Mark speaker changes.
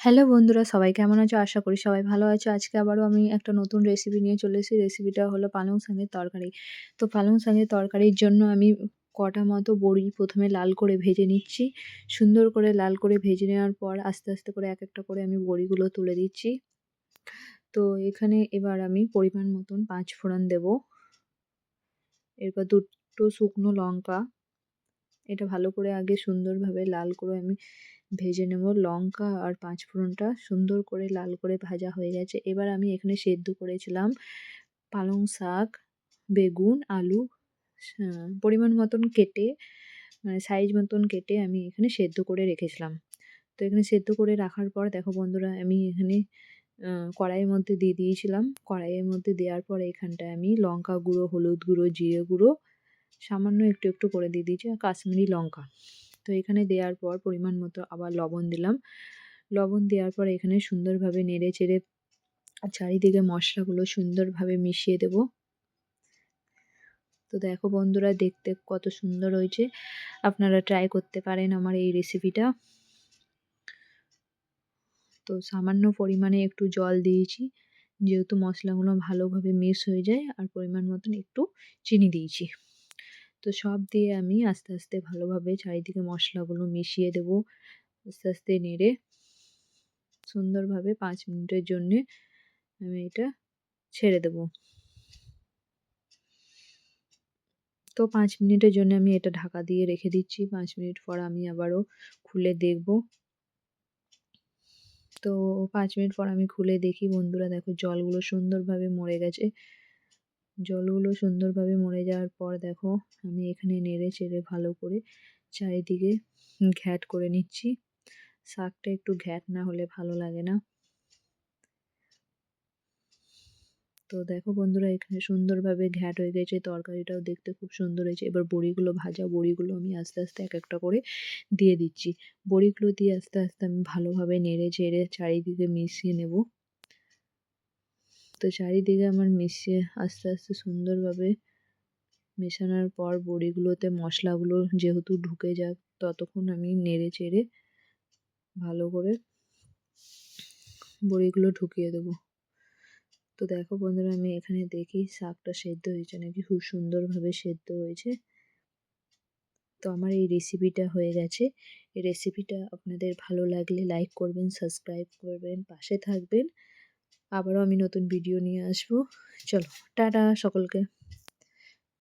Speaker 1: Hello বন্ধুরা সবাই কেমন আছো? আশা করি সবাই ভালো আছো। আজকে আবারও আমি একটা নতুন রেসিপি নিয়ে চলে এসেছি। রেসিপিটা হলো পালং শাকের তরকারি। তো পালং শাকের তরকারির জন্য আমি কটা মতো বড়ি প্রথমে লাল করে ভেজে নিচ্ছি। সুন্দর করে লাল করে ভেজে নেওয়ার পর আস্তে, আস্তে করে এক একটা করে আমি বড়িগুলো তুলে দিচ্ছি। তো এখানে এবার আমি পরিমাণ মতন পাঁচ ফোড়ন দেব। এরপর দুটো শুকনো লঙ্কা এটা ভালো করে আগে সুন্দরভাবে লাল করে আমি ভেজে নেব। লঙ্কা আর পাঁচ ফোড়নটা সুন্দর করে লাল করে ভাজা হয়ে গেছে। এবার আমি এখানে সেদ্ধ করেছিলাম পালং শাক, বেগুন, আলু পরিমাণ মতন কেটে মানে সাইজ মতন কেটে আমি এখানে সেদ্ধ করে রেখেছিলাম। তো এখানে সেদ্ধ করে রাখার পর দেখো বন্ধুরা, আমি এখানে কড়াইয়ের মধ্যে দিয়ে দিয়েছিলাম। কড়াইয়ের মধ্যে দেওয়ার পর এখানটায় আমি লঙ্কা গুঁড়ো, হলুদ গুঁড়ো, জিরে গুঁড়ো সামান্য একটু একটু করে দিয়ে দিয়েছি, আর কাশ্মীরি লঙ্কা। তো এখানে দেওয়ার পর পরিমাণ মতো আবার লবণ দিলাম। লবণ দেওয়ার পর এখানে সুন্দরভাবে নেড়ে চেড়ে চারিদিকে মশলাগুলো সুন্দরভাবে মিশিয়ে দেব। তো দেখো বন্ধুরা, দেখতে কত সুন্দর হয়েছে। আপনারা ট্রাই করতে পারেন আমার এই রেসিপিটা তো সামান্য পরিমাণে একটু জল দিয়েছি, যেহেতু মশলাগুলো ভালোভাবে মিক্স হয়ে যায়, আর পরিমাণ মতন একটু চিনি দিয়েছি। তো সব দিয়ে আমি আস্তে আস্তে ভালোভাবে চারিদিকে মশলাগুলো মিশিয়ে দেব আস্তে আস্তে নেড়ে। সুন্দরভাবে পাঁচ মিনিটের জন্যে আমি এটা ছেড়ে দেব। তো পাঁচ মিনিটের জন্য আমি এটা ঢাকা দিয়ে রেখে দিচ্ছি। পাঁচ মিনিট পর আমি আবারও খুলে দেখব। তো পাঁচ মিনিট পর আমি খুলে দেখি বন্ধুরা দেখো জলগুলো সুন্দরভাবে মরে গেছে। জলগুলো সুন্দরভাবে মরে যাওয়ার পর দেখো, আমি এখানে নেড়ে চেড়ে ভালো করে চারিদিকে ঘ্যাট করে নিচ্ছি। শাকটা একটু ঘ্যাট না হলে ভালো লাগে না। তো দেখো বন্ধুরা, এখানে সুন্দরভাবে ঘ্যাট হয়ে গেছে, তরকারিটাও দেখতে খুব সুন্দর হয়েছে। এবার বড়িগুলো, ভাজা বড়িগুলো আমি আস্তে আস্তে এক একটা করে দিয়ে দিচ্ছি। বড়িগুলো দিয়ে আস্তে আস্তে আমি ভালোভাবে নেড়ে চেড়ে চারিদিকে মিশিয়ে নেব। তো চারিদিকে আমার মিশিয়ে আস্তে আস্তে সুন্দরভাবে মেশানোর পর বড়িগুলোতে মশলাগুলো যেহেতু ঢুকে যাক, ততক্ষণ আমি নেড়ে চেড়ে ভালো করে বড়িগুলো ঢুকিয়ে দেবো। তো দেখো বন্ধুরা, আমি এখানে দেখি শাকটা সেদ্ধ হয়েছে নাকি? খুব সুন্দরভাবে সেদ্ধ হয়েছে। তো আমার এই রেসিপিটা হয়ে গেছে। এই রেসিপিটা আপনাদের ভালো লাগলে লাইক করবেন সাবস্ক্রাইব করবেন, পাশে থাকবেন। আবারও আমি নতুন ভিডিও নিয়ে আসব। চলো টাটা সকলকে।